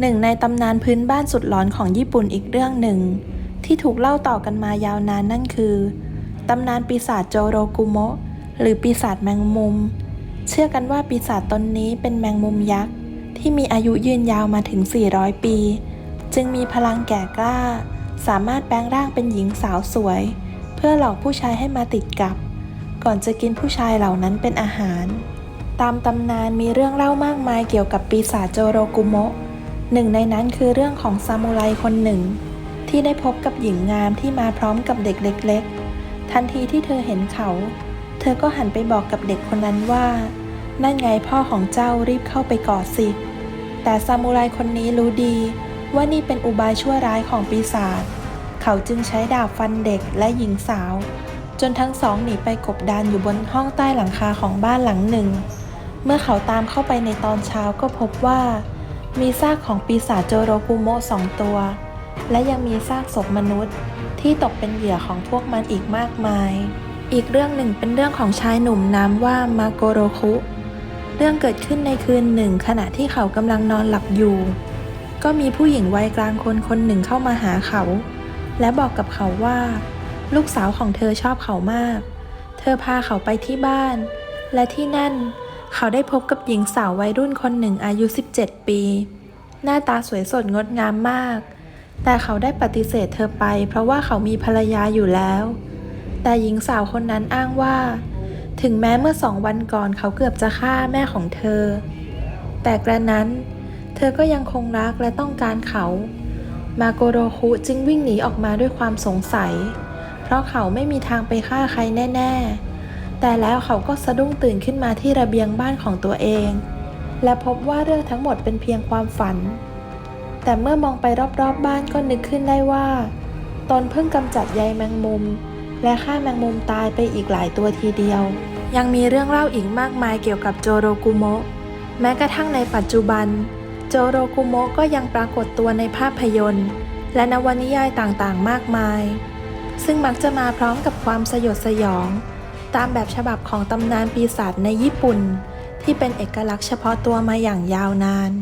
หนึ่งในตำนานพื้นบ้านสุดหลอนของญี่ปุ่นอีกเรื่องหนึ่ง ที่ถูกเล่าต่อกันมายาวนานนั่นคือ ตำนานปีศาจโจโรกุโมะหรือปีศาจแมงมุม เชื่อกันว่าปีศาจตนนี้เป็นแมงมุมยักษ์ ที่มีอายุยืนยาวมาถึง 400 ปี จึงมีพลังแก่กล้า สามารถแปลงร่างเป็นหญิงสาวสวย เพื่อหลอกผู้ชายให้มาติดกับ ก่อนจะกินผู้ชายเหล่านั้นเป็นอาหาร ตามตำนานมีเรื่องเล่ามากมายเกี่ยวกับปีศาจโจโรกุโมะ หนึ่งในนั้นคือเรื่องของซามูไรคนหนึ่ง ที่ได้พบกับหญิงงามที่มาพร้อมกับเด็กเล็กๆ ทันทีที่เธอเห็นเขา เธอก็หันไปบอกกับเด็กคนนั้นว่า นั่นไงพ่อของเจ้ารีบเข้าไปกอดสิ แต่ซามูไรคนนี้รู้ดีว่านี่เป็นอุบายชั่วร้ายของปีศาจ เขาจึงใช้ดาบฟันเด็กและหญิงสาว จนทั้งสองหนีไปกบดานอยู่บนห้องใต้หลังคาของบ้านหลังหนึ่ง เมื่อเขาตามเข้าไปในตอนเช้าก็พบว่า มีซากของปีศาจโจโรกุโมสองตัว และยังมีซากศพมนุษย์ที่ตกเป็นเหยื่อของพวกมันอีกมากมาย อีกเรื่องหนึ่งเป็นเรื่องของชายหนุ่มนามว่ามาโกโรคุ เรื่องเกิดขึ้นในคืนหนึ่งขณะที่เขากำลังนอนหลับอยู่ ก็มีผู้หญิงวัยกลางคนคนหนึ่งเข้ามาหาเขา และบอกกับเขาว่า ลูกสาวของเธอชอบเขามาก เธอพาเขาไปที่บ้าน และที่นั่น เขาได้พบกับหญิงสาววัยรุ่นคนหนึ่งอายุ 17 ปี หน้าตาสวยสดงดงามมาก แต่เขาได้ปฏิเสธเธอไป เพราะว่าเขามีภรรยาอยู่แล้ว แต่หญิงสาวคนนั้นอ้างว่า ถึงแม้เมื่อสองวันก่อนเขาเกือบจะฆ่าแม่ของเธอ แต่กระนั้น เธอก็ยังคงรักและต้องการเขา มาโกโรคุจึงวิ่งหนีออกมาด้วยความสงสัย เพราะเขาไม่มีทางไปฆ่าใครแน่ ๆ แต่แล้วเขาก็สะดุ้งตื่นขึ้นมาที่ระเบียงบ้านของตัวเอง และพบว่าเรื่องทั้งหมดเป็นเพียงความฝัน แต่เมื่อมองไปรอบๆบบ้านก็นึกขึ้นได้ว่าตนเพิ่งกำจัดใยแมงมุม และฆ่าแมงมุมตายไปอีกหลายตัวทีเดียว ยังมีเรื่องเล่าอีกมากมายเกี่ยวกับโจโรกุโมะแม้กระทั่งในปัจจุบัน โจโรกุโมะก็ยังปรากฏตัวในภาพยนตร์ และนวนิยายต่างๆ มากมาย ซึ่งมักจะมาพร้อมกับความสยดสยอง ตามแบบฉบับของตำนานปีศาจในญี่ปุ่น ที่เป็นเอกลักษณ์เฉพาะตัวมาอย่างยาวนาน